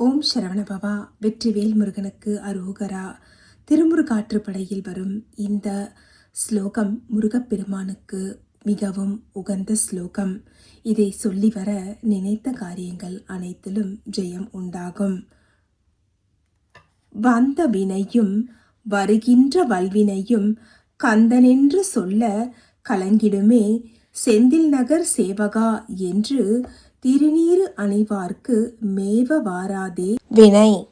ஓம் சரவணபவா வெற்றிவேல் முருகனுக்கு அரோகரா திருமுருகாற்றுப்படையில் வரும் இந்த ஸ்லோகம் முருகப்பெருமானுக்கு மிகவும் உகந்த ஸ்லோகம். இதை சொல்லி வர நினைத்த காரியங்கள் அனைத்திலும் ஜெயம் உண்டாகும். வந்த வினையும் வருகின்ற வல்வினையும் கந்தனென்று சொல்ல கலங்கிடுமே செந்தில் நகர் சேவகா என்று திருநீறு அணிவார்க்கு மேவ வாராதே. வினை.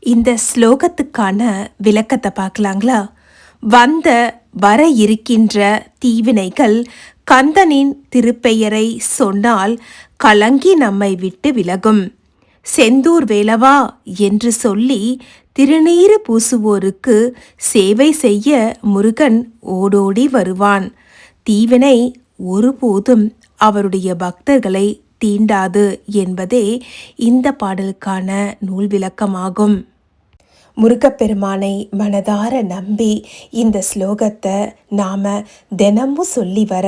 இந்த ஸ்லோகத்துக்கான விளக்கத்தை பார்க்கலாங்களா? வந்த வர இருக்கின்ற தீவினைகள் கந்தனின் திருப்பெயரை சொன்னால் கலங்கி நம்மை விட்டு விலகும். செந்தூர் வேலவா என்று சொல்லி திருநீறு பூசுவோருக்கு சேவை செய்ய முருகன் ஓடோடி வருவான். தீவினை ஒருபோதும் அவருடைய பக்தர்களை தீண்டாது என்பதே இந்த பாடலுக்கான நூல் விளக்கமாகும். முருகப்பெருமானை மனதார நம்பி இந்த ஸ்லோகத்தை நாம தினமும் சொல்லி வர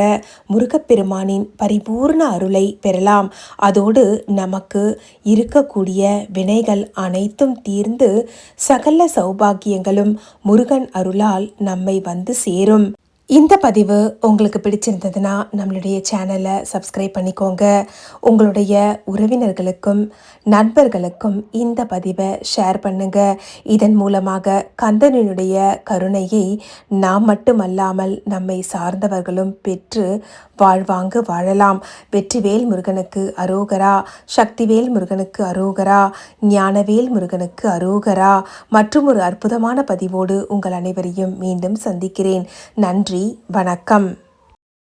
முருகப்பெருமானின் பரிபூர்ண அருளை பெறலாம். அதோடு நமக்கு இருக்கக்கூடிய வினைகள் அனைத்தும் தீர்ந்து சகல சௌபாகியங்களும் முருகன் அருளால் நம்மை வந்து சேரும். இந்த பதிவு உங்களுக்கு பிடிச்சிருந்ததுன்னா நம்மளுடைய சேனலை சப்ஸ்கிரைப் பண்ணிக்கோங்க. உங்களுடைய உறவினர்களுக்கும் நண்பர்களுக்கும் இந்த பதிவை ஷேர் பண்ணுங்க. இதன் மூலமாக கந்தனினுடைய கருணையை நாம் மட்டுமல்லாமல் நம்மை சார்ந்தவர்களும் பெற்று வாழ்வாங்கு வாழலாம். வெற்றிவேல் முருகனுக்கு அரோகரா சக்திவேல் முருகனுக்கு அரோகரா ஞானவேல் முருகனுக்கு அரோகரா. மற்றும் ஒரு அற்புதமான பதிவோடு உங்கள் அனைவரையும் மீண்டும் சந்திக்கிறேன். நன்றி. நன்றி வணக்கம்.